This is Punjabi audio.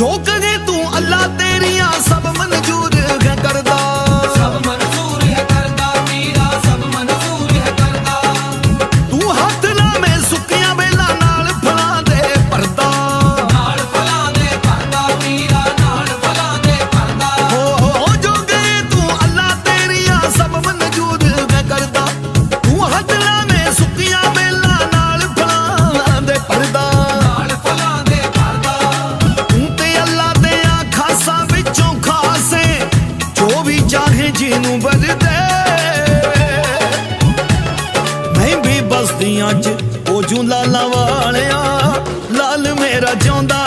ਜੋ ਕਹੇ ਤੂੰ ਅੱਲਾ ਤੇਰੀਆਂ ਸਭ ਮਨਜ਼ੂਰ ਨੂੰ ਵਜਦੇ। ਮੈਂ ਵੀ ਬਸਦੀਆਂ 'ਚ ਉਹ ਜੂ ਲਾਲਾਂ ਵਾਲਿਆ। ਲਾਲ ਮੇਰਾ ਜਾਂਦਾ